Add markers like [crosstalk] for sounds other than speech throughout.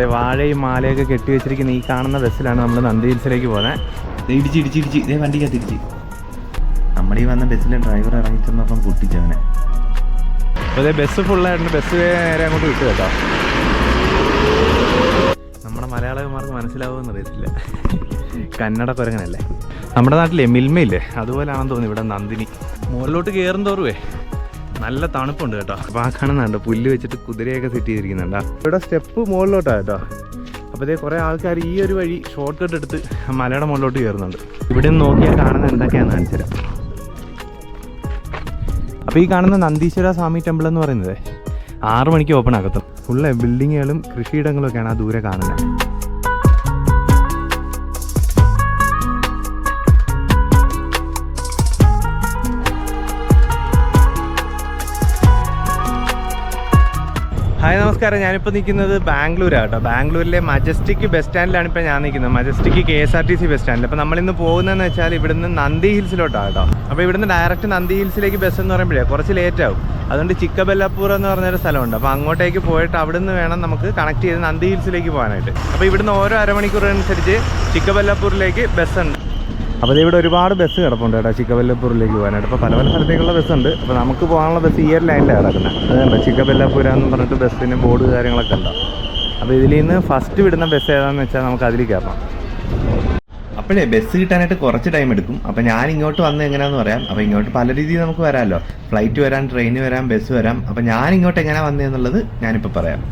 അതെ വാഴയും മാലയൊക്കെ കെട്ടി വെച്ചിരിക്കുന്ന ഈ കാണുന്ന ബസ്സിലാണ് നമ്മൾ നന്ദി ഹിൽസിലേക്ക് പോകുന്നത് ഇടിച്ച് ഇടിച്ച് ഇടിച്ച്. ഇതേ വണ്ടിക്കകത്ത് ഇടിച്ച്. നമ്മുടെ ഈ വന്ന ബസ്സിലെ ഡ്രൈവർ ഇറങ്ങിച്ചെന്നപ്പം പൊട്ടിച്ചവനെ അപ്പോൾ അതെ ബസ് ഫുള്ളായിട്ടുണ്ട് ബസ് നേരെ അങ്ങോട്ട് വിട്ടു കേട്ടോ. നമ്മുടെ മലയാളകന്മാർക്ക് മനസ്സിലാവുമെന്ന് അറിയത്തില്ല. കന്നഡ കുരങ്ങനല്ലേ. നമ്മുടെ നാട്ടിലെ മിൽമയില്ലേ? അതുപോലെയാണെന്ന് തോന്നുന്നു ഇവിടെ നന്ദിനി. മുകളിലോട്ട് കയറും തോറുവേ. നല്ല തണുപ്പുണ്ട് കേട്ടോ. അപ്പോൾ ആ കാണുന്നുണ്ട്. പുല്ല് വെച്ചിട്ട് കുതിരയൊക്കെ സെറ്റ് ചെയ്തിരിക്കുന്നുണ്ട് ഇവിടെ സ്റ്റെപ്പ് മുകളിലോട്ടാണ് കേട്ടോ. അപ്പോഴത്തേ കുറേ ആൾക്കാർ ഈ ഒരു വഴി ഷോർട്ട് കട്ട് എടുത്ത് മലയുടെ മുകളിലോട്ട് കയറുന്നുണ്ട്. ഇവിടെ നിന്ന് നോക്കിയാൽ കാണുന്ന എന്തൊക്കെയാണെന്ന് കാണിച്ചുതരാം. അപ്പൊ ഈ കാണുന്ന നന്ദീശ്വര സ്വാമി ടെമ്പിൾ എന്ന് പറയുന്നത് ആറു മണിക്ക് ഓപ്പൺ ആകത്തും. ഫുള്ള് ബിൽഡിങ്ങുകളും കൃഷിയിടങ്ങളും ഒക്കെയാണ് ആ ദൂരെ കാണുന്നത്. ഹായ് നമസ്കാരം. ഞാനിപ്പോൾ നിൽക്കുന്നത് ബാംഗ്ലൂരാണ് കേട്ടോ ബാംഗ്ലൂരിലെ മജസ്റ്റിക് ബസ് സ്റ്റാൻഡിലാണ് ഇപ്പോൾ ഞാൻ നിൽക്കുന്നത്. Majestic K S R T C bus സ്റ്റാൻഡിൽ അപ്പോൾ നമ്മളിന്ന് പോകുന്നതെന്ന് വെച്ചാൽ ഇവിടുന്ന് നന്ദി ഹിൽസിലോട്ടാണ് കേട്ടോ. അപ്പോൾ ഇവിടുന്ന് ഡയറക്റ്റ് നന്ദി ഹിൽസിലേക്ക് ബസ് എന്ന് പറയുമ്പോഴേ കുറച്ച് ലേറ്റ് ആവും. അതുകൊണ്ട് ചിക്കബെല്ലാപ്പൂർ എന്ന് പറഞ്ഞൊരു സ്ഥലമുണ്ട്. അപ്പോൾ അങ്ങോട്ടേക്ക് പോയിട്ട് അവിടുന്ന് വേണം നമുക്ക് കണക്ട് ചെയ്ത് നന്ദി ഹിൽസിലേക്ക് പോകാനായിട്ട്. അപ്പോൾ ഇവിടുന്ന് ഓരോ അരമണിക്കൂർ അനുസരിച്ച് ചിക്കബെല്ലാപ്പൂരിലേക്ക് ബസ് ഉണ്ട്. അപ്പോൾ ഇവിടെ ഒരുപാട് ബസ് കിടപ്പുണ്ട് കേട്ടോ ചിക്കബെല്ലപ്പൂരിലേക്ക് പോകാനായിട്ട്. അപ്പോൾ പല പല സ്ഥലത്തേക്കുള്ള ബസ് ഉണ്ട്. അപ്പോൾ നമുക്ക് പോകാനുള്ള ബസ് ഈ ഒരു ലൈനിലാണ് കിടക്കുന്നത്. അതുകൊണ്ട് ചിക്കബെല്ലപ്പൂര എന്ന് പറഞ്ഞിട്ട് ബസ്സിന് ബോർഡ് കാര്യങ്ങളൊക്കെ ഉണ്ടാവും അപ്പോൾ ഇതിൽ നിന്ന് ഫസ്റ്റ് വിടുന്ന ബസ് ഏതാണെന്ന് വെച്ചാൽ നമുക്ക് അതിൽ കയറണം അപ്പോഴേ ബസ് കിട്ടാനായിട്ട് കുറച്ച് ടൈം എടുക്കും. അപ്പോൾ ഞാൻ ഇങ്ങോട്ട് വന്ന് എങ്ങനെയാന്ന് പറയാം. അപ്പോൾ ഇങ്ങോട്ട് പല രീതിയിൽ നമുക്ക് വരാമല്ലോ. ഫ്ലൈറ്റ് വരാം ട്രെയിൻ വരാം ബസ് വരാം. അപ്പോൾ ഞാൻ ഇങ്ങോട്ട് എങ്ങനെയാണ് വന്നതെന്നുള്ളത് ഞാനിപ്പോൾ പറയാം.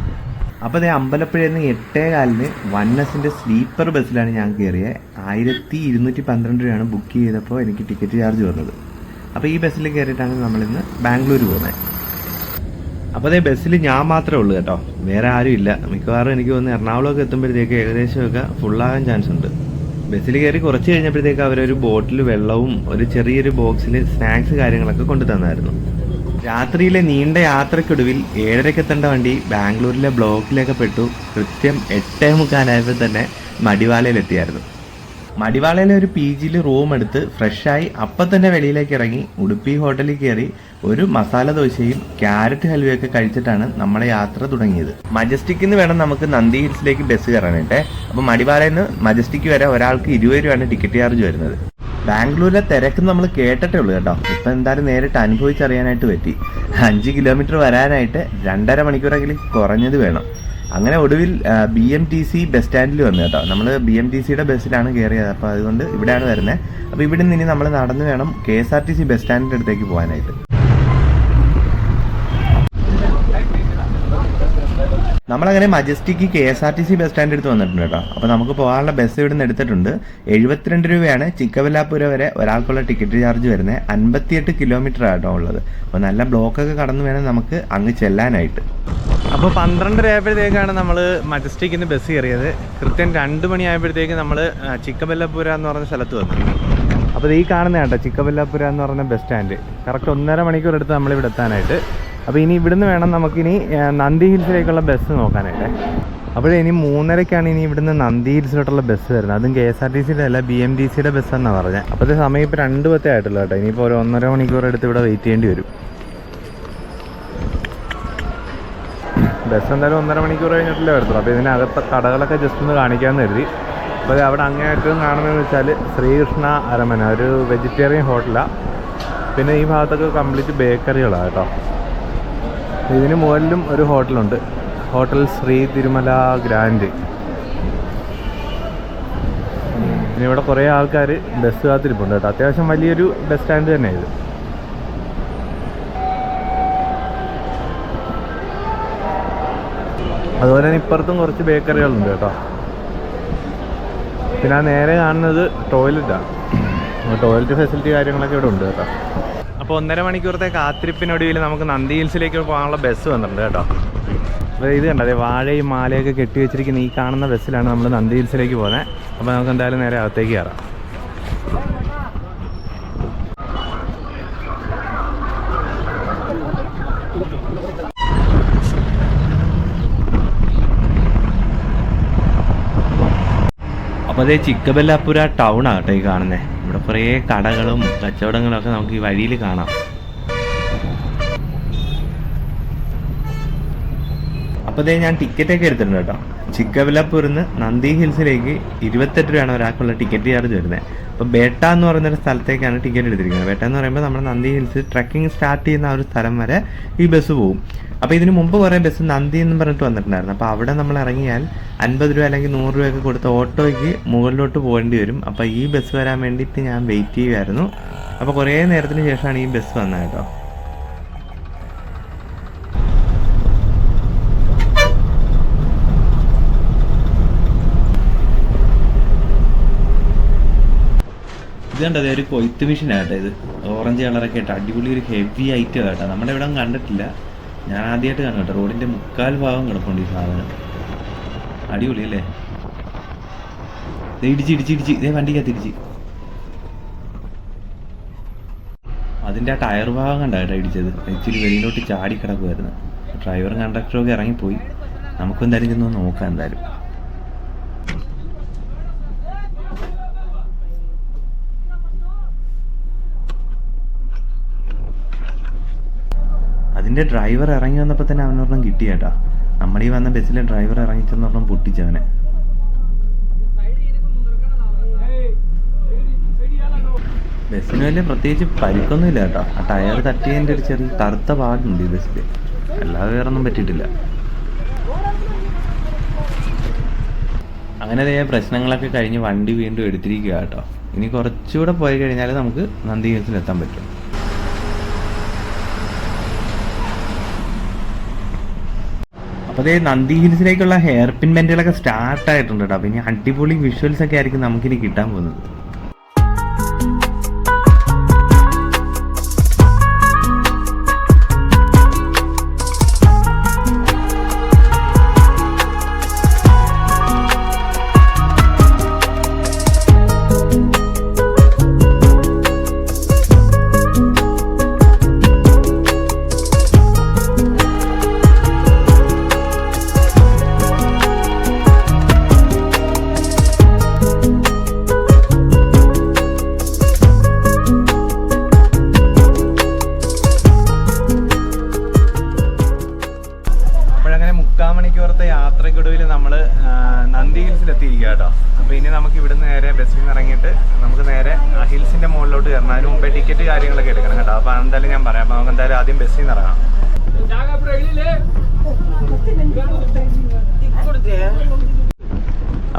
അപ്പോൾ അതേ അമ്പലപ്പുഴയിൽ നിന്ന് എട്ടേ കാലിന് വണ്ണസിന്റെ സ്ലീപ്പർ ബസ്സിലാണ് ഞാൻ കയറിയത് ആയിരത്തി ഇരുന്നൂറ്റി പന്ത്രണ്ട് രൂപയാണ് ബുക്ക് ചെയ്തപ്പോൾ എനിക്ക് ടിക്കറ്റ് ചാർജ് വന്നത്. അപ്പോൾ ഈ ബസ്സിൽ കയറിയിട്ടാണ് നമ്മളിന്ന് ബാംഗ്ലൂർ പോകുന്നത് അപ്പോൾ അതേ ബസ്സിൽ ഞാൻ മാത്രമേ ഉള്ളൂ കേട്ടോ. വേറെ ആരും ഇല്ല. മിക്കവാറും എനിക്ക് തോന്നുന്നു എറണാകുളമൊക്കെ എത്തുമ്പോഴത്തേക്ക് ഏകദേശമൊക്കെ ഫുള്ളാകാൻ ചാൻസ് ഉണ്ട്. ബസ്സിൽ കയറി കുറച്ച് കഴിഞ്ഞപ്പോഴത്തേക്ക് അവരൊരു ബോട്ടിൽ വെള്ളവും ഒരു ചെറിയൊരു ബോക്സിൽ സ്നാക്സ് കാര്യങ്ങളൊക്കെ കൊണ്ടു തന്നായിരുന്നു രാത്രിയിലെ നീണ്ട യാത്രയ്ക്കൊടുവിൽ ഏഴരക്കെത്തേണ്ട വണ്ടി ബാംഗ്ലൂരിലെ ബ്ലോക്കിലൊക്കെ പെട്ടു. കൃത്യം എട്ടേ മുക്കാലായപ്പോൾ തന്നെ മടിവാളയിലെത്തിയായിരുന്നു. മടിവാളയിലെ ഒരു പി ജിയിൽ റൂം എടുത്ത് ഫ്രഷായി അപ്പം തന്നെ വെളിയിലേക്ക് ഇറങ്ങി ഉടുപ്പി ഹോട്ടലിൽ കയറി ഒരു മസാല ദോശയും ക്യാരറ്റ് ഹൽവയൊക്കെ കഴിച്ചിട്ടാണ് നമ്മളെ യാത്ര തുടങ്ങിയത്. മജസ്റ്റിക്കിൽ നിന്ന് വേണം നമുക്ക് നന്ദി ഹിൽസിലേക്ക് ബസ് കയറാനായിട്ട്. അപ്പോൾ മടിവാളയിൽ നിന്ന് മജസ്റ്റിക്ക് വരെ ഒരാൾക്ക് ഇരുപത് രൂപയാണ് ടിക്കറ്റ് ചാർജ് വരുന്നത്. ബാംഗ്ലൂരിലെ തിരക്ക് നമ്മൾ കേട്ടിട്ടേ ഉള്ളൂ കേട്ടോ. ഇപ്പം എന്തായാലും നേരിട്ട് അനുഭവിച്ചറിയാനായിട്ട് പറ്റി. അഞ്ച് കിലോമീറ്റർ വരാനായിട്ട് രണ്ടര മണിക്കൂറെങ്കിലും കുറഞ്ഞത് വേണം. അങ്ങനെ ഒടുവിൽ B M T C bus സ്റ്റാൻഡിൽ വന്നു കേട്ടോ. നമ്മൾ ബി എം ടി സിയുടെ ബസ്സിലാണ് കയറിയത് അപ്പോൾ അതുകൊണ്ട് ഇവിടെയാണ് വരുന്നത്. അപ്പോൾ ഇവിടെ നിന്ന് ഇനി നമ്മൾ നടന്നു വേണം K S R T C bus സ്റ്റാൻഡിന്റെ അടുത്തേക്ക് പോകാനായിട്ട്. നമ്മളങ്ങനെ Majestic K S R T C bus stand എടുത്ത് വന്നിട്ടുണ്ട് കേട്ടോ. അപ്പോൾ നമുക്ക് പോകാനുള്ള ബസ് ഇവിടെ നിന്ന് എടുത്തിട്ടുണ്ട്. എഴുപത്തിരണ്ട് രൂപയാണ് ചിക്കവല്ലാപ്പുര വരെ ഒരാൾക്കുള്ള ടിക്കറ്റ് ചാർജ് വരുന്നത്. അൻപത്തിയെട്ട് കിലോമീറ്റർ ആട്ടോ ഉള്ളത്. അപ്പോൾ നല്ല ബ്ലോക്കൊക്കെ കടന്നു വേണം നമുക്ക് അങ്ങ് ചെല്ലാനായിട്ട്. അപ്പോൾ പന്ത്രണ്ടര ആയപ്പോഴത്തേക്കാണ് നമ്മൾ മജസ്റ്റിക്കിൽ നിന്ന് ബസ് കയറിയത്. കൃത്യം രണ്ട് മണിയായപ്പോഴത്തേക്ക് നമ്മൾ ചിക്കബെല്ലപ്പുര എന്ന് പറഞ്ഞ സ്ഥലത്ത് വന്നു. അപ്പോൾ ഈ കാണുന്ന കേട്ടോ എന്ന് പറഞ്ഞ ബസ് സ്റ്റാൻഡ് കറക്റ്റ് ഒന്നര മണിക്കൂർ എടുത്ത് നമ്മളിവിടെ എത്താനായിട്ട്. അപ്പോൾ ഇനി ഇവിടുന്ന് വേണം നമുക്കിനി നന്ദി ഹിൽസിലേക്കുള്ള ബസ് നോക്കാനായിട്ട്. അപ്പോൾ ഇനി മൂന്നരക്കാണ് ഇനി ഇവിടുന്ന് നന്ദി ഹിൽസിലോട്ടുള്ള ബസ് വരുന്നത്. അതും കെ എസ് ആർ ടി സിയുടെ അല്ല ബി എം ടി സിയുടെ ബസ് എന്നാണ് പറഞ്ഞത് അപ്പോഴത്തെ സമയം ഇപ്പോൾ രണ്ട് പത്തേ ആയിട്ടുള്ളൂ കേട്ടോ. ഇനിയിപ്പോൾ ഒരു ഒന്നര മണിക്കൂർ എടുത്ത് ഇവിടെ വെയിറ്റ് ചെയ്യേണ്ടി വരും. ബസ് എന്തായാലും ഒന്നര മണിക്കൂർ കഴിഞ്ഞിട്ടല്ലേ വരത്തുള്ളൂ. അപ്പോൾ ഇതിനകത്തെ കടകളൊക്കെ ജസ്റ്റ് ഒന്ന് കാണിക്കാമെന്ന് കരുതി. അപ്പോൾ അവിടെ അങ്ങേയറ്റം കാണുന്നതെന്ന് വെച്ചാൽ ശ്രീകൃഷ്ണ അരമന ഒരു വെജിറ്റേറിയൻ ഹോട്ടലാണ് പിന്നെ ഈ ഭാഗത്തൊക്കെ കംപ്ലീറ്റ് ബേക്കറികളാണ് കേട്ടോ. ഇതിന് മുകളിലും ഒരു ഹോട്ടലുണ്ട്. Hotel Shri Tirumala grand. പിന്നെ ഇവിടെ കുറേ ആൾക്കാർ ബസ് കാത്തിരിപ്പുണ്ട് കേട്ടോ. അത്യാവശ്യം വലിയൊരു ബസ് സ്റ്റാൻഡ് തന്നെ ഇത്. അതുപോലെ തന്നെ ഇപ്പുറത്തും കുറച്ച് ബേക്കറികളുണ്ട് കേട്ടോ. പിന്നെ ആ നേരെ കാണുന്നത് ടോയ്ലറ്റാണ് ടോയ്ലറ്റ് ഫെസിലിറ്റി കാര്യങ്ങളൊക്കെ ഇവിടെ ഉണ്ട് കേട്ടോ. അപ്പോൾ ഒന്നര മണിക്കൂറത്തെ കാത്തിരിപ്പിനൊടുവിൽ നമുക്ക് നന്ദി ഹിൽസിലേക്ക് പോകാനുള്ള ബസ് വന്നിട്ടുണ്ട് കേട്ടോ. അപ്പോൾ ഇത് കണ്ടത് വാഴയും മാലയൊക്കെ കെട്ടി വെച്ചിരിക്കുന്ന ഈ കാണുന്ന ബസ്സിലാണ് നമ്മൾ നന്ദി ഹിൽസിലേക്ക് പോകുന്നത്. അപ്പോൾ നമുക്ക് എന്തായാലും നേരെ അകത്തേക്ക് കയറാം. അപ്പോൾ അതേ ചിക്കബല്ലാപ്പുര ടൗൺ ആകട്ടെ ഈ കാണുന്നത് കുറേ കടകളും കച്ചവടങ്ങളും ഒക്കെ നമുക്ക് ഈ വഴിയിൽ കാണാം. അപ്പോൾ ഞാൻ ടിക്കറ്റൊക്കെ എടുത്തിട്ടുണ്ട് കേട്ടോ. ചിക്കബിലാപ്പൂരിൽ നിന്ന് നന്ദി ഹിൽസിലേക്ക് ഇരുപത്തെട്ട് രൂപയാണ് ഒരാൾക്കുള്ള ടിക്കറ്റ് ചാർജ് വരുന്നത്. അപ്പോൾ ബേട്ട എന്ന് പറയുന്നൊരു സ്ഥലത്തേക്കാണ് ടിക്കറ്റ് എടുത്തിരിക്കുന്നത്. ബേട്ട എന്ന് പറയുമ്പോൾ നമ്മുടെ നന്ദി ഹിൽസ് ട്രക്കിംഗ് സ്റ്റാർട്ട് ചെയ്യുന്ന ആ ഒരു സ്ഥലം വരെ ഈ ബസ് പോകും അപ്പോൾ ഇതിന് മുമ്പ് കുറേ ബസ് നന്ദി എന്ന് പറഞ്ഞിട്ട് വന്നിട്ടുണ്ടായിരുന്നു. അപ്പോൾ അവിടെ നമ്മൾ ഇറങ്ങിയാൽ അൻപത് രൂപ അല്ലെങ്കിൽ നൂറ് രൂപയൊക്കെ കൊടുത്ത് ഓട്ടോയ്ക്ക് മുകളിലോട്ട് പോകേണ്ടി വരും. അപ്പോൾ ഈ ബസ് വരാൻ വേണ്ടിയിട്ട് ഞാൻ വെയിറ്റ് ചെയ്യുമായിരുന്നു അപ്പോൾ കുറേ നേരത്തിന് ശേഷമാണ് ഈ ബസ് വന്നത് കേട്ടോ. ഇത് കണ്ടത് ഒരു കൊയ്ത്ത് മെഷീൻ ആട്ടോ ഇത്. ഓറഞ്ച് കളറൊക്കെ ആയിട്ട് അടിപൊളി ഒരു ഹെവി ഐറ്റം കേട്ടോ നമ്മുടെ ഇവിടെ കണ്ടിട്ടില്ല. ഞാൻ ആദ്യമായിട്ട് കാണും കേട്ടോ. റോഡിന്റെ മുക്കാൽ ഭാഗം കിടപ്പുണ്ട് ഈ സാധനം. അടിപൊളി അല്ലേ? ഇടിച്ച് ഇടിച്ച് ഇടിച്ച്. ഇതേ വണ്ടിക്കകത്ത് ഇടിച്ച്. അതിന്റെ ആ ടയർ ഭാഗം കണ്ട കേട്ടോ ഇടിച്ചത്. ഇച്ചിരി വെളിയിലോട്ട് ചാടി കിടക്കുമായിരുന്നു ഡ്രൈവറും കണ്ടക്ടറും ഒക്കെ ഇറങ്ങിപ്പോയി. നമുക്കും എന്തായാലും ചെന്ന് നോക്കാം എന്തായാലും. അതിന്റെ ഡ്രൈവർ ഇറങ്ങി വന്നപ്പോൾ തന്നെ അവനൊരെണ്ണം കിട്ടി കേട്ടാ നമ്മുടെ ഈ വന്ന ബസ്സിലെ ഡ്രൈവർ ഇറങ്ങിച്ചെന്നൊരെണ്ണം പൊട്ടിച്ചവനെ ബസ്സിന് വലിയ പ്രത്യേകിച്ച് പരിക്കൊന്നുമില്ല കേട്ടോ ആ ടയർ തട്ടിയതിന്റെ ഒരു ചെറിയ തറുത്ത പാടുണ്ട് ഈ ബസ്സിൽ അല്ലാതെ വേറെ ഒന്നും പറ്റിയിട്ടില്ല. അങ്ങനെ ദേ പ്രശ്നങ്ങളൊക്കെ കഴിഞ്ഞ് വണ്ടി വീണ്ടും എടുത്തിരിക്കുക കേട്ടോ ഇനി കുറച്ചുകൂടെ പോയി കഴിഞ്ഞാൽ നമുക്ക് നന്ദി ഹിൽസിൽ എത്താൻ പറ്റും. അപ്പോൾ അതേ നന്ദി ഹിൽസിലേക്കുള്ള ഹെയർ പിൻ ബെൻഡുകളൊക്കെ സ്റ്റാർട്ട് ആയിട്ടുണ്ട് കേട്ടോ പിന്നെ അടിപൊളി വിഷ്വൽസ് ഒക്കെ ആയിരിക്കും നമുക്കിനി കിട്ടാൻ പോകുന്നത്.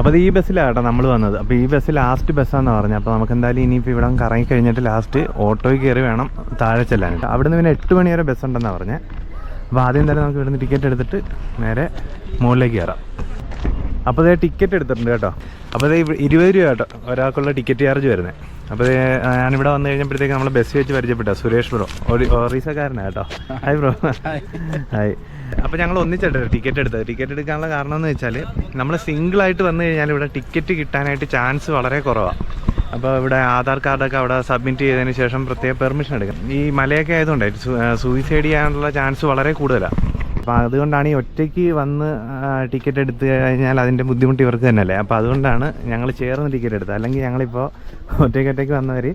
അപ്പോൾ ഈ ബസ്സിലാണ് നമ്മൾ വന്നത്. അപ്പോൾ ഈ ബസ് ലാസ്റ്റ് ബസ്സാണെന്ന് പറഞ്ഞു. അപ്പോൾ നമുക്ക് എന്തായാലും ഇനിയിപ്പോൾ ഇവിടെ കറങ്ങി കഴിഞ്ഞിട്ട് ലാസ്റ്റ് ഓട്ടോയിൽ കയറി വേണം താഴെ ചെല്ലാൻ അവിടുന്ന് പിന്നെ എട്ട് മണി വരെ ബസ് ഉണ്ടെന്നാണ് പറഞ്ഞത് അപ്പോൾ ആദ്യം തന്നെ നമുക്ക് ഇവിടുന്ന് ടിക്കറ്റ് എടുത്തിട്ട് നേരെ മുകളിലേക്ക് കയറാം അപ്പോൾ അതേ ടിക്കറ്റ് എടുത്തിട്ടുണ്ട് കേട്ടോ. അപ്പോൾ ഇരുപത് രൂപ കേട്ടോ ഒരാൾക്കുള്ള ടിക്കറ്റ് ചാർജ് വരുന്നത് അപ്പോൾ ഞാനിവിടെ വന്നു കഴിഞ്ഞപ്പോഴത്തേക്ക് നമ്മൾ ബസ് വെച്ച് പരിചയപ്പെട്ട സുരേഷ് ബ്രോ. ഒറീസക്കാരനാണ് കേട്ടോ. ഹായ് ബ്രോ ഹായ് അപ്പോൾ ഞങ്ങൾ ഒന്നിച്ചിട്ട് ടിക്കറ്റ് എടുത്തത്. ടിക്കറ്റ് എടുക്കാനുള്ള കാരണം എന്ന് വെച്ചാൽ നമ്മൾ സിംഗിളായിട്ട് വന്നു കഴിഞ്ഞാൽ ഇവിടെ ടിക്കറ്റ് കിട്ടാനായിട്ട് ചാൻസ് വളരെ കുറവാണ് അപ്പോൾ ഇവിടെ ആധാർ കാർഡൊക്കെ അവിടെ സബ്മിറ്റ് ചെയ്തതിന് ശേഷം പ്രത്യേക പെർമിഷൻ എടുക്കണം. ഈ മലയൊക്കെ ആയതുകൊണ്ട് സൂയിസൈഡ് ചെയ്യാനുള്ള ചാൻസ് വളരെ കൂടുതലാണ് അപ്പോൾ അതുകൊണ്ടാണ് ഈ ഒറ്റയ്ക്ക് വന്ന് ടിക്കറ്റ് എടുത്തു കഴിഞ്ഞാൽ അതിന്റെ ബുദ്ധിമുട്ട് ഇവർക്ക് തന്നെയല്ലേ? അപ്പോൾ അതുകൊണ്ടാണ് ഞങ്ങൾ ചേർന്ന് ടിക്കറ്റ് എടുത്തത്. അല്ലെങ്കിൽ ഞങ്ങളിപ്പോൾ ഒറ്റയ്ക്ക് ഒറ്റയ്ക്ക് വന്നവർ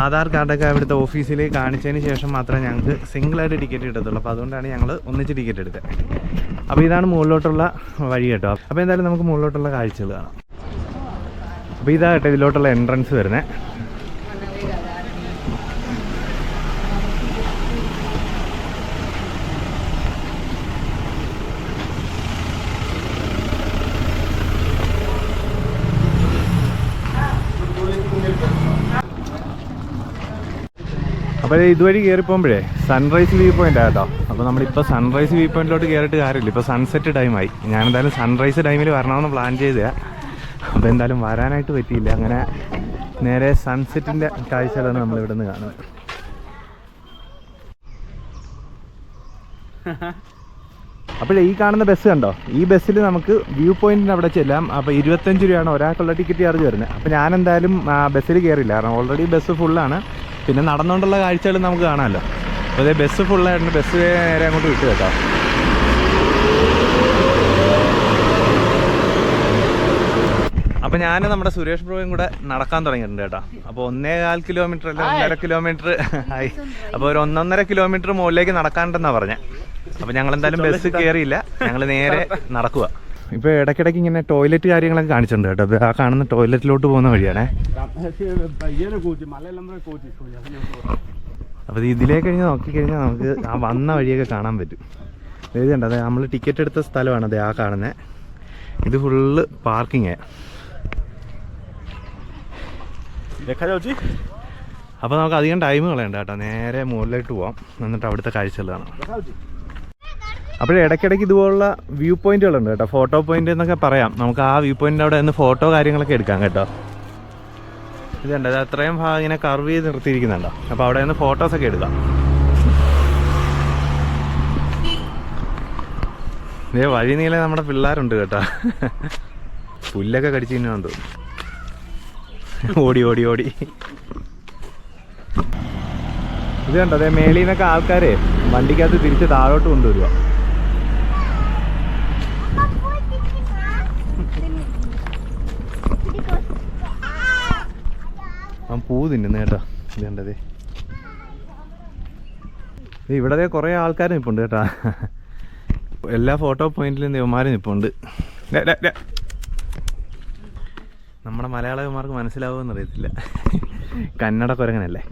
ആധാർ കാർഡൊക്കെ അവിടുത്തെ ഓഫീസിൽ കാണിച്ചതിന് ശേഷം മാത്രമേ ഞങ്ങൾക്ക് സിംഗിളായിട്ട് ടിക്കറ്റ് കിട്ടത്തുള്ളൂ. അപ്പോൾ അതുകൊണ്ടാണ് ഞങ്ങൾ ഒന്നിച്ച് ടിക്കറ്റ് എടുത്തത്. അപ്പോൾ ഇതാണ് മുകളിലോട്ടുള്ള വഴി കേട്ടോ. അപ്പോൾ എന്തായാലും നമുക്ക് മുകളിലോട്ടുള്ള കാഴ്ചകൾ കാണാം. അപ്പോൾ ഇതാ കേട്ടോ ഇതിലോട്ടുള്ള എൻട്രൻസ് വരുന്നത് അപ്പോൾ ഇതുവഴി കയറി പോകുമ്പോഴേ സൺറൈസ് വ്യൂ പോയിന്റ് ആട്ടോ അപ്പോൾ നമ്മളിപ്പോൾ സൺറൈസ് വ്യൂ പോയിന്റിലോട്ട് കയറിയിട്ട് കാര്യമില്ല. ഇപ്പോൾ സൺസെറ്റ് ടൈമായി ഞാൻ എന്തായാലും സൺറൈസ് ടൈമിൽ വരണമെന്ന് പ്ലാൻ ചെയ്തതാ. അപ്പോൾ എന്തായാലും വരാനായിട്ട് പറ്റിയില്ല. അങ്ങനെ നേരെ സൺസെറ്റിന്റെ കാഴ്ചകളാണ് നമ്മൾ ഇവിടെ നിന്ന് കാണുന്നത്. [laughs] അപ്പോൾ ഈ കാണുന്ന ബസ് കണ്ടോ? ഈ ബസ്സിൽ നമുക്ക് വ്യൂ പോയിന്റിന് അവിടെ ചെല്ലാം. അപ്പോൾ ഇരുപത്തഞ്ച് രൂപയാണ് ഒരാൾക്കുള്ള ടിക്കറ്റ് ചാർജ് വരുന്നത്. അപ്പോൾ ഞാൻ എന്തായാലും ബസ്സിൽ കയറില്ല കാരണം ഓൾറെഡി ബസ് ഫുള്ളാണ് പിന്നെ നടന്നുകൊണ്ടുള്ള കാഴ്ചകൾ നമുക്ക് കാണാമല്ലോ. അപ്പോൾ ബസ് ഫുള്ളായിട്ടുണ്ട് ബസ് നേരെ അങ്ങോട്ട് വിട്ടു കേട്ടോ. അപ്പോൾ ഞാൻ നമ്മുടെ സുരേഷ് ബ്രോയും കൂടെ നടക്കാൻ തുടങ്ങിയിട്ടുണ്ട് കേട്ടോ. അപ്പോൾ ഒന്നേകാൽ കിലോമീറ്റർ അല്ല ഒന്നര കിലോമീറ്റർ ആയി അപ്പോൾ ഒരു ഒന്നൊന്നര കിലോമീറ്റർ മുകളിലേക്ക് നടക്കാണ്ടെന്നാ പറഞ്ഞ. അപ്പോൾ ഞങ്ങൾ എന്തായാലും ബസ് കയറിയില്ല ഞങ്ങൾ നേരെ നടക്കുക ഇപ്പോൾ ഇടയ്ക്കിടയ്ക്ക് ഇങ്ങനെ ടോയ്ലറ്റ് കാര്യങ്ങളൊക്കെ കാണിച്ചിട്ടുണ്ട് കേട്ടോ. ആ കാണുന്ന ടോയ്ലറ്റിലോട്ട് പോകുന്ന വഴിയാണേ. ഇതിലേക്ക് അപ്പോൾ ഇത് ഇതിലേ കഴിഞ്ഞ് നോക്കിക്കഴിഞ്ഞാൽ നമുക്ക് ആ വന്ന വഴിയൊക്കെ കാണാൻ പറ്റും. എഴുതിയുണ്ട് അതെ നമ്മൾ ടിക്കറ്റ് എടുത്ത സ്ഥലമാണ് അതെ ആ കാണുന്നത് ഇത് ഫുള്ള് പാർക്കിങ്ങാണ് ഇതൊക്കെ ചോദിച്ചു അപ്പോൾ നമുക്ക് അധികം ടൈം കളയണ്ട കേട്ടോ. നേരെ മുകളിലോട്ട് പോവാം. എന്നിട്ട് അവിടുത്തെ കാഴ്ച കാണാം. അപ്പോൾ ഇടയ്ക്കിടയ്ക്ക് ഇതുപോലുള്ള വ്യൂ പോയിന്റുകളുണ്ട് കേട്ടോ. ഫോട്ടോ പോയിന്റ് എന്നൊക്കെ പറയാം. നമുക്ക് ആ വ്യൂ പോയിന്റ് അവിടെ നിന്ന് ഫോട്ടോ കാര്യങ്ങളൊക്കെ എടുക്കാം കേട്ടോ. ഇതുണ്ട്. അത് അത്രയും ഭാഗം ഇങ്ങനെ കർവ് ചെയ്ത് നിർത്തിയിരിക്കുന്നുണ്ടോ. അപ്പോൾ അവിടെ നിന്ന് ഫോട്ടോസൊക്കെ എടുക്കാം. ഇതേ വഴി നീല നമ്മുടെ പിള്ളേരുണ്ട് കേട്ടോ. പുല്ലൊക്കെ കടിച്ചു തോന്നുന്നു ഓടി ഓടി ഓടി. ഇത് കണ്ടോ? അതെ മേളിൽ നിന്നൊക്കെ ആൾക്കാരെ വണ്ടിക്കകത്ത് തിരിച്ച് താഴോട്ട് കൊണ്ടുവരിക ആ പൂ തിന്നുന്നു കേട്ടോ. ഇത് കണ്ടതേ ഇവിടെ കുറേ ആൾക്കാർ നിൽപ്പുണ്ട് കേട്ടോ. എല്ലാ ഫോട്ടോ പോയിന്റിലും ദേവന്മാർ നിപ്പുണ്ട്. നമ്മുടെ മലയാളകന്മാർക്ക് മനസ്സിലാവുമെന്ന് അറിയത്തില്ല. കന്നഡ കുരങ്ങനല്ലേ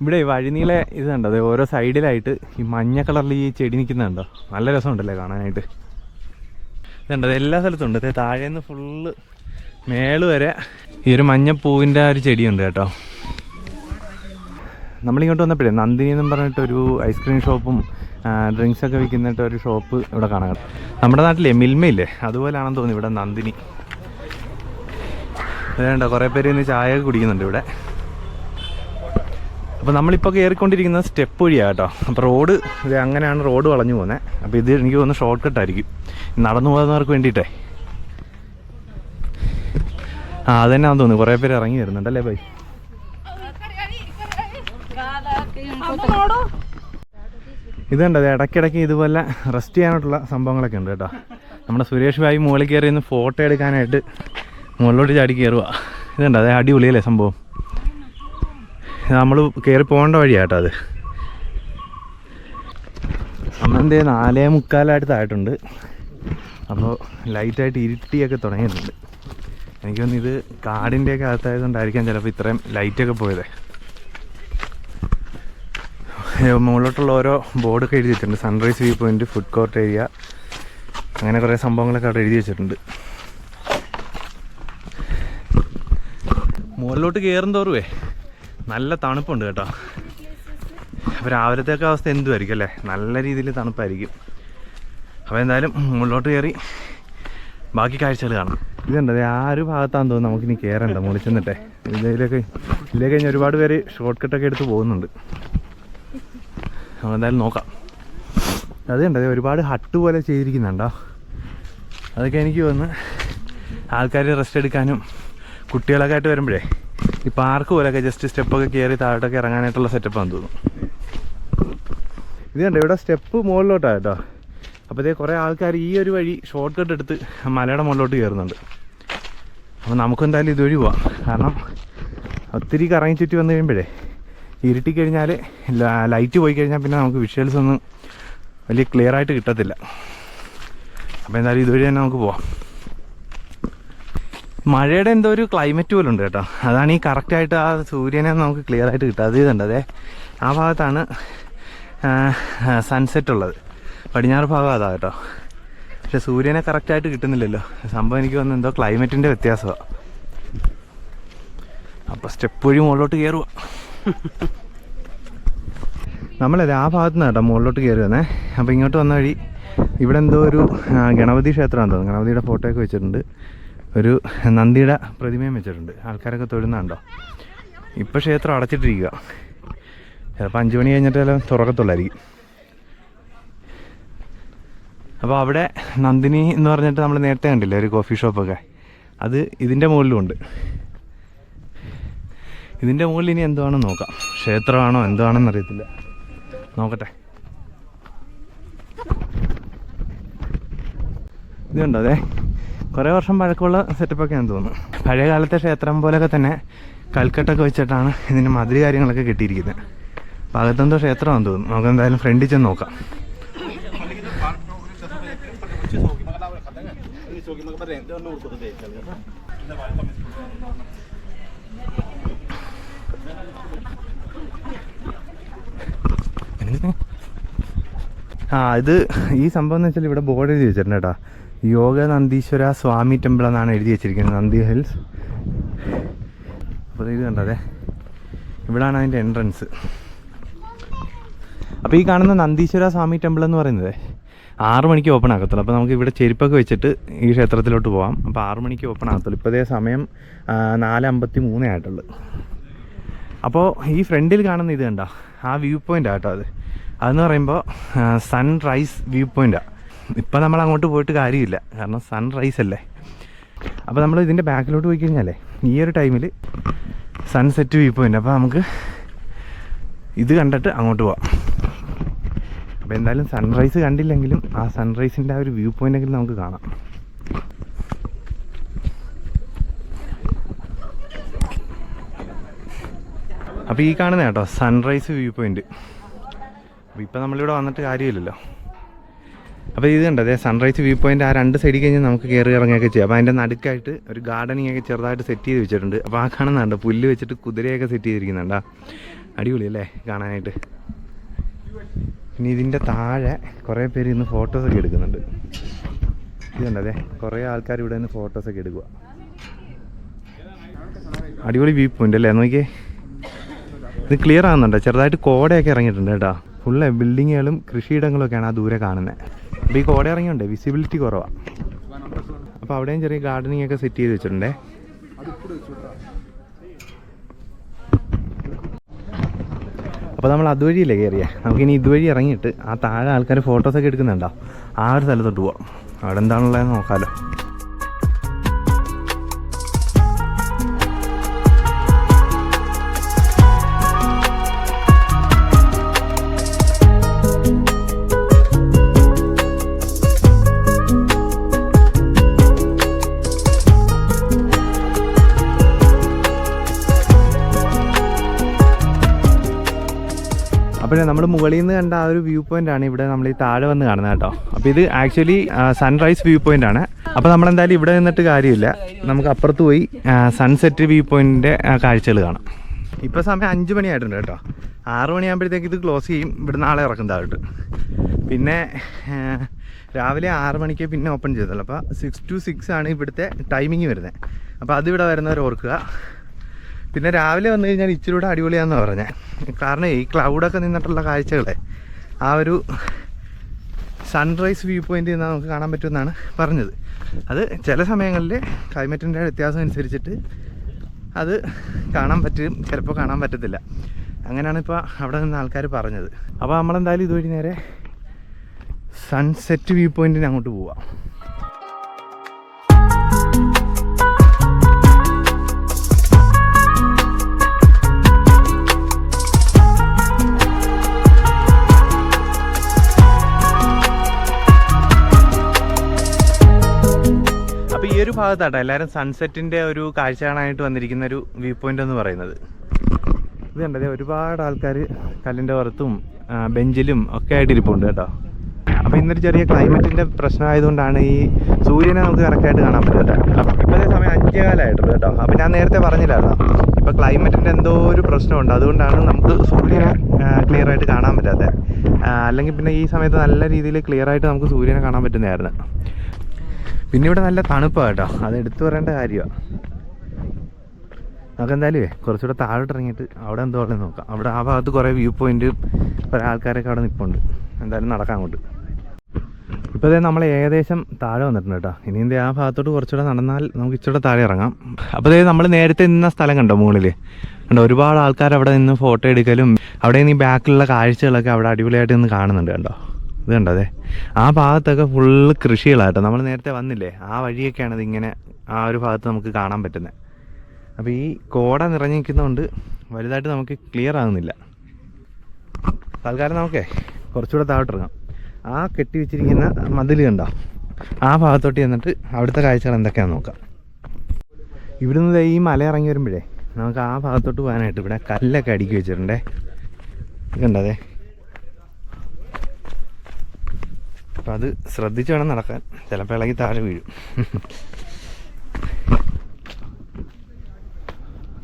ഇവിടെ വഴിനീളെ ഇത് കണ്ടോ? ദേ ഓരോ സൈഡിലായിട്ട് ഈ മഞ്ഞ കളറിൽ ഈ ചെടി നിൽക്കുന്നുണ്ടോ നല്ല രസമുണ്ടല്ലേ കാണാനായിട്ട്? ഇതുണ്ട് എല്ലാ സ്ഥലത്തും ഉണ്ട്. താഴേന്ന് ഫുള്ള് മേൾ വരെ ഈ ഒരു മഞ്ഞപ്പൂവിന്റെ ആ ഒരു ചെടിയുണ്ട് കേട്ടോ. നമ്മളിങ്ങോട്ട് വന്നപ്പോഴേ നന്ദിനി എന്നും പറഞ്ഞിട്ട് ഒരു ഐസ്ക്രീം ഷോപ്പും ഡ്രിങ്ക്സൊക്കെ വിൽക്കുന്നിട്ട് ഒരു ഷോപ്പ് ഇവിടെ കാണാം നമ്മുടെ നാട്ടിലെ മിൽമയില്ലേ? അതുപോലെയാണെന്ന് തോന്നുന്നു ഇവിടെ നന്ദിനി. വേണ്ട കുറേ പേര് ഇന്ന് ചായ കുടിക്കുന്നുണ്ട് ഇവിടെ. അപ്പോൾ നമ്മളിപ്പോൾ കയറിക്കൊണ്ടിരിക്കുന്നത് സ്റ്റെപ്പ് വഴിയാണ് കേട്ടോ അപ്പോൾ റോഡ് അങ്ങനെയാണ് റോഡ് വളഞ്ഞു പോകുന്നത് അപ്പോൾ ഇത് എനിക്ക് തോന്നുന്നു ഷോർട്ട് കട്ട് ആയിരിക്കും. നടന്നു പോകുന്നവർക്ക് വേണ്ടിയിട്ടേ. ആ അതന്നെയാണെന്ന് തോന്നുന്നു. കുറേ പേര് ഇറങ്ങി വരുന്നുണ്ടല്ലേ ബൈ ഇത് കണ്ടത് ഇടയ്ക്കിടയ്ക്ക് ഇതുപോലെ റെസ്റ്റ് ചെയ്യാനായിട്ടുള്ള സംഭവങ്ങളൊക്കെ ഉണ്ട് കേട്ടോ. നമ്മുടെ സുരേഷ് ഭായി മുകളിൽ കയറി ഫോട്ടോ എടുക്കാനായിട്ട് മുകളിലോട്ട് ചാടി കയറുക ഇതുണ്ട്? അതെ അടിപൊളിയല്ലേ സംഭവം? നമ്മൾ കയറി പോകേണ്ട വഴിയാട്ടോ അത്. അമ്മന്റെ നാലേ മുക്കാലായിട്ട് താഴെട്ടുണ്ട്. അപ്പോൾ ലൈറ്റായിട്ട് ഇരുട്ടിയൊക്കെ തുടങ്ങിയിട്ടുണ്ട്. എനിക്ക് തോന്നുന്നു ഇത് കാടിന്റെയൊക്കെ അകത്തായതുകൊണ്ടായിരിക്കാം ചിലപ്പോൾ ഇത്രയും ലൈറ്റൊക്കെ പോയത്. മുകളിലോട്ടുള്ള ഓരോ ബോർഡൊക്കെ എഴുതി വെച്ചിട്ടുണ്ട്. Sunrise view point food court area അങ്ങനെ കുറേ സംഭവങ്ങളൊക്കെ അവിടെ എഴുതി വെച്ചിട്ടുണ്ട്. മുകളിലോട്ട് കയറും തോറുവേ. നല്ല തണുപ്പുണ്ട് കേട്ടോ. അപ്പോൾ രാവിലത്തേക്ക് അവസ്ഥ എന്തുമായിരിക്കും അല്ലേ? നല്ല രീതിയിൽ തണുപ്പായിരിക്കും. അപ്പോൾ എന്തായാലും മുകളിലോട്ട് കയറി ബാക്കി കാഴ്ചകൾ കാണാം. ഇതുണ്ടത് ആ ഒരു ഭാഗത്താന്ന് തോന്നുന്നു നമുക്കിനി കയറണ്ട മുകളിൽ ചെന്നിട്ടെ. ഇതിലൊക്കെ ഇല്ലേ കഴിഞ്ഞ് ഒരുപാട് പേര് ഷോർട്ട് കട്ടൊക്കെ എടുത്ത് പോകുന്നുണ്ട്. എന്തായാലും നോക്കാം. അത് കണ്ടത് ഒരുപാട് ഹട്ട് പോലെ ചെയ്തിരിക്കുന്നുണ്ടോ? അതൊക്കെ എനിക്ക് വന്ന് ആൾക്കാർ റെസ്റ്റ് എടുക്കാനും കുട്ടികളൊക്കെ ആയിട്ട് വരുമ്പോഴേ ഈ പാർക്ക് പോലെയൊക്കെ ജസ്റ്റ് സ്റ്റെപ്പൊക്കെ കയറി താഴോട്ടൊക്കെ ഇറങ്ങാനായിട്ടുള്ള സെറ്റപ്പാന്ന് തോന്നുന്നു. ഇത് കണ്ടോ ഇവിടെ സ്റ്റെപ്പ് മുകളിലോട്ടാണ് കേട്ടോ. അപ്പോൾ ഇതേ കുറേ ആൾക്കാർ ഈ ഒരു വഴി ഷോർട്ട് കട്ട് എടുത്ത് മലയുടെ മുകളിലോട്ട് കയറുന്നുണ്ട്. അപ്പോൾ നമുക്കെന്തായാലും ഇതുവഴി പോവാം. കാരണം ഒത്തിരി കറങ്ങി ചുറ്റി വന്നു കഴിയുമ്പോഴേ ഇരുട്ടി കഴിഞ്ഞാൽ ലൈറ്റ് പോയി കഴിഞ്ഞാൽ പിന്നെ നമുക്ക് വിഷ്വൽസ് ഒന്നും വലിയ ക്ലിയർ ആയിട്ട് കിട്ടത്തില്ല. അപ്പോൾ എന്തായാലും ഇതുവഴി തന്നെ നമുക്ക് പോവാം. മഴയുടെ എന്തോ ഒരു ക്ലൈമറ്റ് പോലും ഉണ്ട് കേട്ടോ. അതാണ് ഈ കറക്റ്റായിട്ട് ആ സൂര്യനെ നമുക്ക് ക്ലിയർ ആയിട്ട് കിട്ടാതെ ഇതുണ്ട്. അതെ ആ ഭാഗത്താണ് സൺസെറ്റ് ഉള്ളത്. പടിഞ്ഞാറ് ഭാഗം അതാ കേട്ടോ. പക്ഷെ സൂര്യനെ കറക്റ്റായിട്ട് കിട്ടുന്നില്ലല്ലോ. സംഭവം എനിക്ക് വന്ന എന്തോ ക്ലൈമറ്റിന്റെ വ്യത്യാസമാണ് അപ്പോൾ സ്റ്റെപ്പ് വഴി മുകളിലോട്ട് കയറുക നമ്മളത് ആ ഭാഗത്ത് നിന്ന് കേട്ടോ മുകളിലോട്ട് കയറി വന്നേ. അപ്പോൾ ഇങ്ങോട്ട് വന്ന വഴി ഇവിടെ എന്തോ ഒരു ഗണപതി ക്ഷേത്രമാണെന്ന് തോന്നുന്നു. ഗണപതിയുടെ ഫോട്ടോയൊക്കെ വെച്ചിട്ടുണ്ട്. ഒരു നന്ദിയുടെ പ്രതിമയും വെച്ചിട്ടുണ്ട്. ആൾക്കാരൊക്കെ തൊഴുന്നുണ്ടോ? ഇപ്പോൾ ക്ഷേത്രം അടച്ചിട്ടിരിക്കുക ചിലപ്പോൾ അഞ്ച് മണി കഴിഞ്ഞിട്ടെല്ലാം തുറക്കത്തുള്ളായിരിക്കും. അപ്പോൾ അവിടെ നന്ദിനി എന്ന് പറഞ്ഞിട്ട് നമ്മൾ നേരത്തെ കണ്ടില്ലേ ഒരു കോഫി ഷോപ്പൊക്കെ? അത് ഇതിന്റെ മുകളിലുമുണ്ട് ഇതിന്റെ മുകളിൽ ഇനി എന്തുവാണെന്ന് നോക്കാം. ക്ഷേത്രമാണോ എന്താണെന്ന് അറിയത്തില്ല. നോക്കട്ടെ. ഇതുണ്ടോ അതെ കുറേ വർഷം പഴക്കമുള്ള സെറ്റപ്പൊക്കെയാണെന്ന് തോന്നുന്നു. പഴയ കാലത്തെ ക്ഷേത്രം പോലെയൊക്കെ തന്നെ കൽക്കട്ടൊക്കെ വെച്ചിട്ടാണ് ഇതിന്റെ മതിരി കാര്യങ്ങളൊക്കെ കിട്ടിയിരിക്കുന്നത്. അകത്തെന്തോ ക്ഷേത്രമാണെന്ന് തോന്നുന്നു. നമുക്ക് എന്തായാലും ഫ്രണ്ടിൽ ചെന്ന് നോക്കാം. ആ ഇത് ഈ സംഭവം എന്ന് വെച്ചാൽ ഇവിടെ ബോർഡ് എഴുതി വെച്ചിട്ടുണ്ട് കേട്ടോ. യോഗ നന്ദീശ്വര സ്വാമി ടെമ്പിൾ എന്നാണ് എഴുതി വെച്ചിരിക്കുന്നത്. നന്ദി ഹിൽസ് അപ്പോൾ ഇത് കണ്ടോ അതെ ഇവിടാണ് അതിന്റെ എൻട്രൻസ് അപ്പോൾ ഈ കാണുന്ന നന്ദീശ്വര സ്വാമി ടെമ്പിൾ എന്ന് പറയുന്നത് ആറ് മണിക്ക് ഓപ്പൺ ആകത്തുള്ളൂ. അപ്പോൾ നമുക്ക് ഇവിടെ ചെരുപ്പൊക്കെ വെച്ചിട്ട് ഈ ക്ഷേത്രത്തിലോട്ട് പോകാം അപ്പോൾ ആറ് മണിക്ക് ഓപ്പൺ ആകത്തുള്ളൂ. ഇപ്പോൾ അതേ സമയം നാല് അമ്പത്തി മൂന്നേ ആയിട്ടുള്ളൂ. അപ്പോൾ ഈ ഫ്രണ്ടിൽ കാണുന്ന ഇത് കണ്ടോ? ആ വ്യൂ പോയിന്റ് കേട്ടോ അത്. അതെന്ന് പറയുമ്പോൾ സൺറൈസ് വ്യൂ പോയിന്റാണ് ഇപ്പം നമ്മൾ അങ്ങോട്ട് പോയിട്ട് കാര്യമില്ല. കാരണം സൺറൈസ് അല്ലേ? അപ്പോൾ നമ്മൾ ഇതിന്റെ ബാക്കിലോട്ട് പോയി കഴിഞ്ഞാലേ ഈ ഒരു ടൈമിൽ സൺസെറ്റ് വ്യൂ പോയിന്റ് അപ്പോൾ നമുക്ക് ഇത് കണ്ടിട്ട് അങ്ങോട്ട് പോവാം. അപ്പോൾ എന്തായാലും സൺറൈസ് കണ്ടില്ലെങ്കിലും ആ സൺറൈസിന്റെ ആ ഒരു വ്യൂ പോയിന്റെങ്കിലും നമുക്ക് കാണാം. അപ്പോൾ ഈ കാണുന്ന കേട്ടോ സൺറൈസ് വ്യൂ പോയിന്റ് അപ്പോൾ ഇപ്പം നമ്മളിവിടെ വന്നിട്ട് കാര്യമില്ലല്ലോ. അപ്പോൾ ഇത് കണ്ടത് സൺറൈസ് വ്യൂ പോയിന്റ് ആ രണ്ട് സൈഡിൽ കഴിഞ്ഞാൽ നമുക്ക് കയറി ഇറങ്ങുകയൊക്കെ ചെയ്യാം. അപ്പോൾ അതിന്റെ നടുക്കായിട്ട് ഒരു ഗാർഡനിങ് ഒക്കെ ചെറുതായിട്ട് സെറ്റ് ചെയ്ത് വെച്ചിട്ടുണ്ട്. അപ്പോൾ ആ കാണുന്നുണ്ട് പുല്ല് വെച്ചിട്ട് കുതിരയൊക്കെ സെറ്റ് ചെയ്തിരിക്കുന്നുണ്ടോ അടിപൊളി അല്ലേ കാണാനായിട്ട്? ഇനി ഇതിന്റെ താഴെ കുറേ പേര് ഇന്ന് ഫോട്ടോസൊക്കെ എടുക്കുന്നുണ്ട്. ഇത് കണ്ടതേ അതെ കുറേ ആൾക്കാർ ഇവിടെ നിന്ന് ഫോട്ടോസൊക്കെ എടുക്കുക അടിപൊളി വ്യൂ പോയിന്റ് അല്ലേ? നോക്കിയേ. ഇത് ക്ലിയർ ആകുന്നുണ്ട് ചെറുതായിട്ട് കോടയൊക്കെ ഇറങ്ങിയിട്ടുണ്ട് കേട്ടോ. ഫുള്ള് ബിൽഡിങ്ങുകളും കൃഷിയിടങ്ങളും ഒക്കെയാണ് ആ ദൂരെ കാണുന്നത് അപ്പോൾ ഈ കോട ഇറങ്ങിയുണ്ട്? വിസിബിലിറ്റി കുറവാണ് അപ്പോൾ അവിടെയും ചെറിയ ഗാർഡനിങ് ഒക്കെ സെറ്റ് ചെയ്ത് വെച്ചിട്ടുണ്ടേ? അപ്പോൾ നമ്മൾ അതുവഴിയില്ലേ കയറിയേ നമുക്കിനി ഇതുവഴി ഇറങ്ങിയിട്ട് ആ താഴെ ആൾക്കാർ ഫോട്ടോസൊക്കെ എടുക്കുന്നുണ്ടോ? ആ ഒരു സ്ഥലത്തോട്ട് പോവാം. അവിടെ എന്താണുള്ളതെന്ന് നോക്കാമല്ലോ നമ്മൾ മുകളിൽ നിന്ന് കണ്ട ആ ഒരു വ്യൂ പോയിന്റ് ആണ് ഇവിടെ നമ്മൾ ഈ താഴെ വന്ന് കാണുന്നത് കേട്ടോ. അപ്പോൾ ഇത് ആക്ച്വലി സൺറൈസ് വ്യൂ പോയിന്റ് ആണ്. അപ്പോൾ നമ്മൾ എന്തായാലും ഇവിടെ നിന്നിട്ട് കാര്യമില്ല. നമുക്ക് അപ്പുറത്ത് പോയി സൺസെറ്റ് വ്യൂ പോയിന്റിന്റെ കാഴ്ചകൾ കാണാം. ഇപ്പോൾ സമയം അഞ്ച് മണിയായിട്ടുണ്ട് കേട്ടോ. ആറ് മണിയാകുമ്പോഴത്തേക്ക് ഇത് ക്ലോസ് ചെയ്യും. ഇവിടെ നാളെ ഇറക്കും താഴോട്ട്. പിന്നെ രാവിലെ ആറ് മണിക്ക് പിന്നെ ഓപ്പൺ ചെയ്തല്ലോ അപ്പോൾ സിക്സ് ടു സിക്സ് ആണ് ഇവിടുത്തെ ടൈമിങ് വരുന്നത്. അപ്പോൾ അതിവിടെ വരുന്നവർ ഓർക്കുക. പിന്നെ രാവിലെ വന്നു കഴിഞ്ഞാൽ ഇച്ചിരി കൂടെ അടിപൊളിയാണെന്ന് പറഞ്ഞത് കാരണം ഈ ക്ലൗഡൊക്കെ നിന്നിട്ടുള്ള കാഴ്ചകളെ ആ ഒരു സൺറൈസ് വ്യൂ പോയിന്റ് നിന്ന് നമുക്ക് കാണാൻ പറ്റുമെന്നാണ് പറഞ്ഞത്. അത് ചില സമയങ്ങളിൽ ക്ലൈമറ്റിന്റെ വ്യത്യാസം അനുസരിച്ചിട്ട് അത് കാണാൻ പറ്റും ചിലപ്പോൾ കാണാൻ പറ്റത്തില്ല. അങ്ങനെയാണ് ഇപ്പോൾ അവിടെ നിന്ന് ആൾക്കാർ പറഞ്ഞത്. അപ്പോൾ നമ്മളെന്തായാലും ഇതുവഴി നേരെ സൺസെറ്റ് വ്യൂ പോയിന്റിന് അങ്ങോട്ട് പോവാം. ഒരു ഭാഗത്താട്ടോ എല്ലാവരും സൺസെറ്റിന്റെ ഒരു കാഴ്ച കാണാനായിട്ട് വന്നിരിക്കുന്ന ഒരു വ്യൂ പോയിന്റ് എന്ന് പറയുന്നത്. ഇത് കണ്ടത് ഒരുപാട് ആൾക്കാർ കല്ലിന്റെ പുറത്തും ബെഞ്ചിലും ഒക്കെ ആയിട്ട് ഇരിപ്പുണ്ട് കേട്ടോ. അപ്പോൾ ഇന്നൊരു ചെറിയ ക്ലൈമറ്റിന്റെ പ്രശ്നമായതുകൊണ്ടാണ് ഈ സൂര്യനെ നമുക്ക് കറക്റ്റായിട്ട് കാണാൻ പറ്റില്ല ഇപ്പോഴത്തെ സമയം അഞ്ചേ കാലമായിട്ടുണ്ട് കേട്ടോ. അപ്പോൾ ഞാൻ നേരത്തെ പറഞ്ഞില്ലല്ലോ ഇപ്പോൾ ക്ലൈമറ്റിന്റെ എന്തോ ഒരു പ്രശ്നമുണ്ട്. അതുകൊണ്ടാണ് നമുക്ക് സൂര്യനെ ക്ലിയർ ആയിട്ട് കാണാൻ പറ്റാത്തത്. അല്ലെങ്കിൽ പിന്നെ ഈ സമയത്ത് നല്ല രീതിയിൽ ക്ലിയർ ആയിട്ട് നമുക്ക് സൂര്യനെ കാണാൻ പറ്റുന്നതായിരുന്നു. പിന്നെ ഇവിടെ നല്ല തണുപ്പാണ് കേട്ടോ. അത് എടുത്തു പറയേണ്ട കാര്യമാണ് നമുക്ക് എന്തായാലും കുറച്ചുകൂടെ താഴോട്ട് ഇറങ്ങിയിട്ട് അവിടെ എന്തോ ഉള്ളത് നോക്കാം. അവിടെ ആ ഭാഗത്ത് കുറേ വ്യൂ പോയിന്റ് കുറേ ആൾക്കാരൊക്കെ അവിടെ നിൽപ്പുണ്ട് എന്തായാലും നടക്കാം അങ്ങോട്ട്. ഇപ്പോൾ ഇതേ നമ്മൾ ഏകദേശം താഴെ വന്നിട്ടുണ്ട് കേട്ടോ. ഇനി എന്തേ ആ ഭാഗത്തോട്ട് കുറച്ചുകൂടെ നടന്നാൽ നമുക്ക് ഇച്ചിരി താഴെ ഇറങ്ങാം. അപ്പോൾ ഇതേ നമ്മൾ നേരത്തെ നിന്ന സ്ഥലം കണ്ടോ മുകളിൽ കണ്ടോ ഒരുപാട് ആൾക്കാർ അവിടെ നിന്ന് ഫോട്ടോ എടുക്കലും അവിടെ നിന്ന് ഈ ബാക്കിലുള്ള കാഴ്ചകളൊക്കെ അവിടെ അടിപൊളിയായിട്ട് നിന്ന് കാണുന്നുണ്ട് കണ്ടോ? ഇത് കണ്ടോ അതെ ആ ഭാഗത്തൊക്കെ ഫുള്ള് കൃഷികളാട്ടോ. നമ്മൾ നേരത്തെ വന്നില്ലേ? ആ വഴിയൊക്കെയാണ് ഇതിങ്ങനെ ആ ഒരു ഭാഗത്ത് നമുക്ക് കാണാൻ പറ്റുന്നത് അപ്പോൾ ഈ കോട നിറഞ്ഞു നിൽക്കുന്നതുകൊണ്ട് വലുതായിട്ട് നമുക്ക് ക്ലിയർ ആകുന്നില്ല തൽക്കാലം നമുക്കേ കുറച്ചുകൂടെ താഴോട്ടിറങ്ങാം. ആ കെട്ടി വെച്ചിരിക്കുന്ന മതിൽ കണ്ടോ? ആ ഭാഗത്തോട്ട് ചെന്നിട്ട് അവിടുത്തെ കാഴ്ചകൾ എന്തൊക്കെയാണെന്ന് നോക്കാം. ഇവിടുന്ന് ഈ മല ഇറങ്ങി വരുമ്പോഴേ നമുക്ക് ആ ഭാഗത്തോട്ട് പോകാനായിട്ട് ഇവിടെ കല്ലൊക്കെ അടുക്കി വെച്ചിട്ടുണ്ടേ. ഇത് കണ്ടോ അതെ അപ്പം അത് ശ്രദ്ധിച്ച് വേണം നടക്കാൻ. ചിലപ്പോൾ ഇളകി താഴെ വീഴും.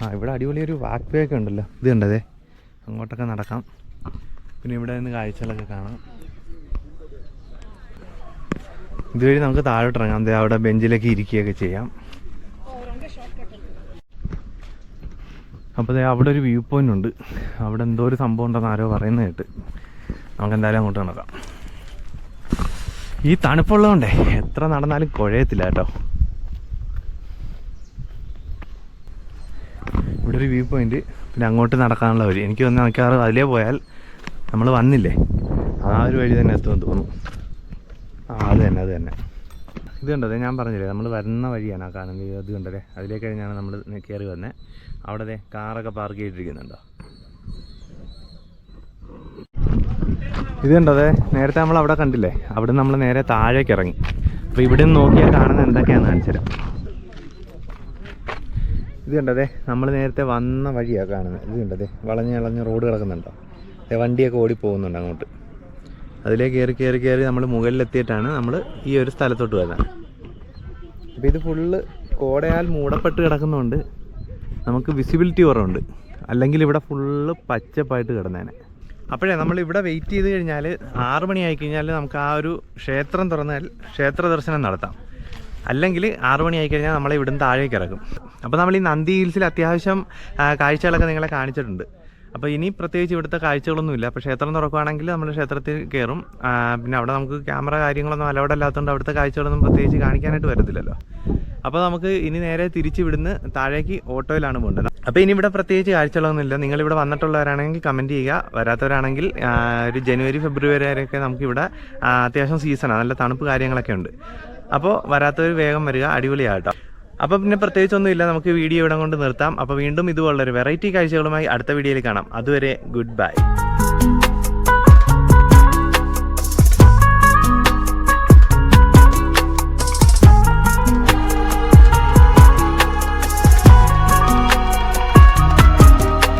ആ ഇവിടെ അടിപൊളി ഒരു വാക്ക് വേ ഒക്കെ ഉണ്ടല്ലോ. ഇത് കണ്ടതേ? അങ്ങോട്ടൊക്കെ നടക്കാം. പിന്നെ ഇവിടെ നിന്ന് കാഴ്ചകളൊക്കെ കാണാം. ഇതുവഴി നമുക്ക് താഴോട്ട് ഇറങ്ങാം. അതെ അവിടെ ബെഞ്ചിലൊക്കെ ഇരിക്കുകയൊക്കെ ചെയ്യാം. അപ്പോൾ അവിടെ ഒരു വ്യൂ പോയിന്റ് ഉണ്ട്. അവിടെ എന്തോ ഒരു സംഭവം ഉണ്ടെന്ന് ആരോ പറയുന്നത് കേട്ട്. നമുക്ക് എന്തായാലും അങ്ങോട്ട് നടക്കാം. ഈ തണുപ്പുള്ളതുകൊണ്ടേ എത്ര നടന്നാലും കുഴയത്തില്ല കേട്ടോ. ഇവിടെ ഒരു വ്യൂ പോയിന്റ് പിന്നെ അങ്ങോട്ട് നടക്കാനുള്ള വഴി. എനിക്ക് തോന്നുന്നു മിക്കവാറും അതിലേ പോയാൽ നമ്മൾ വന്നില്ലേ? ആ ഒരു വഴി തന്നെ എത്തുമെന്ന് തോന്നുന്നു. ആ അത് തന്നെ അത് തന്നെ. ഇത് കണ്ടതേ ഞാൻ പറഞ്ഞില്ലേ നമ്മൾ വരുന്ന വഴിയാണ് ആ കാണുന്നത്. ഇത് കണ്ടതേ അതിലേക്ക് കഴിഞ്ഞാണ് നമ്മൾ കയറി വന്നത് അവിടെ കാറൊക്കെ പാർക്ക് ചെയ്തിരിക്കുന്നുണ്ടോ? ഇത് കണ്ടത് നേരത്തെ നമ്മൾ അവിടെ കണ്ടില്ലേ? അവിടെ നമ്മൾ നേരെ താഴേക്ക് ഇറങ്ങി. അപ്പോൾ ഇവിടെ നോക്കിയാൽ കാണുന്ന എന്തൊക്കെയാണെന്ന് കാണിച്ചുതരാം ഇത് കണ്ടതേ നമ്മൾ നേരത്തെ വന്ന വഴിയാണ് കാണുന്നത്. ഇത് കണ്ടതേ വളഞ്ഞ് വളഞ്ഞ് റോഡ് കിടക്കുന്നുണ്ടോ? അതെ വണ്ടിയൊക്കെ ഓടി പോകുന്നുണ്ട് അങ്ങോട്ട്. അതിലേ കയറി കയറി കയറി നമ്മൾ മുകളിലെത്തിയിട്ടാണ് നമ്മൾ ഈ ഒരു സ്ഥലത്തോട്ട് വരുന്നത്. അപ്പോൾ ഇത് ഫുള്ള് കോടയാൽ മൂടപ്പെട്ട് കിടക്കുന്നതുകൊണ്ട് നമുക്ക് വിസിബിലിറ്റി കുറവുണ്ട്. അല്ലെങ്കിൽ ഇവിടെ ഫുള്ള് പച്ചപ്പായിട്ട് കിടന്നേനെ. അപ്പോഴേ നമ്മൾ ഇവിടെ വെയിറ്റ് ചെയ്ത് കഴിഞ്ഞാൽ ആറു ആയി കഴിഞ്ഞാൽ നമുക്ക് ആ ഒരു ക്ഷേത്രം തുറന്നാൽ ക്ഷേത്ര ദർശനം നടത്താം. അല്ലെങ്കിൽ ആറു ആയി കഴിഞ്ഞാൽ നമ്മളെ ഇവിടുന്ന് താഴേക്ക് ഇറക്കും. അപ്പോൾ നമ്മൾ ഈ നന്ദി ഹിൽസിൽ അത്യാവശ്യം കാഴ്ചകളൊക്കെ നിങ്ങളെ കാണിച്ചിട്ടുണ്ട്. അപ്പോൾ ഇനി പ്രത്യേകിച്ച് ഇവിടുത്തെ കാഴ്ചകളൊന്നുമില്ല. അപ്പോൾ ക്ഷേത്രം തുറക്കുകയാണെങ്കിൽ നമ്മൾ ക്ഷേത്രത്തിൽ കയറും പിന്നെ അവിടെ നമുക്ക് ക്യാമറ കാര്യങ്ങളൊന്നും അലൗഡ് അല്ലാത്തതുകൊണ്ട് അവിടുത്തെ കാഴ്ചകളൊന്നും പ്രത്യേകിച്ച് കാണിക്കാനായിട്ട് വരത്തില്ലല്ലോ. അപ്പോൾ നമുക്ക് ഇനി നേരെ തിരിച്ച് ഇവിടുന്ന് താഴേക്ക് ഓട്ടോയിലാണ് പോകേണ്ടത്. അപ്പോൾ ഇനി ഇവിടെ പ്രത്യേകിച്ച് കാഴ്ചകളൊന്നുമില്ല. നിങ്ങൾ ഇവിടെ വന്നിട്ടുള്ളവരാണെങ്കിൽ കമന്റ് ചെയ്യുക. വരാത്തവരാണെങ്കിൽ ഒരു ജനുവരി ഫെബ്രുവരി വരെയൊക്കെ നമുക്ക് ഇവിടെ അത്യാവശ്യം സീസണാണ് നല്ല തണുപ്പ് കാര്യങ്ങളൊക്കെ ഉണ്ട്. അപ്പോൾ വരാത്തവർ വേഗം വരിക. അടിപൊളിയാട്ടോ. അപ്പോൾ പിന്നെ പ്രത്യേകിച്ചൊന്നുമില്ല. നമുക്ക് വീഡിയോ ഇവിടെ കൊണ്ട് നിർത്താം. അപ്പോൾ വീണ്ടും ഇതുപോലുള്ളൊരു വെറൈറ്റി കാഴ്ചകളുമായി അടുത്ത വീഡിയോയിൽ കാണാം. അതുവരെ ഗുഡ് ബൈ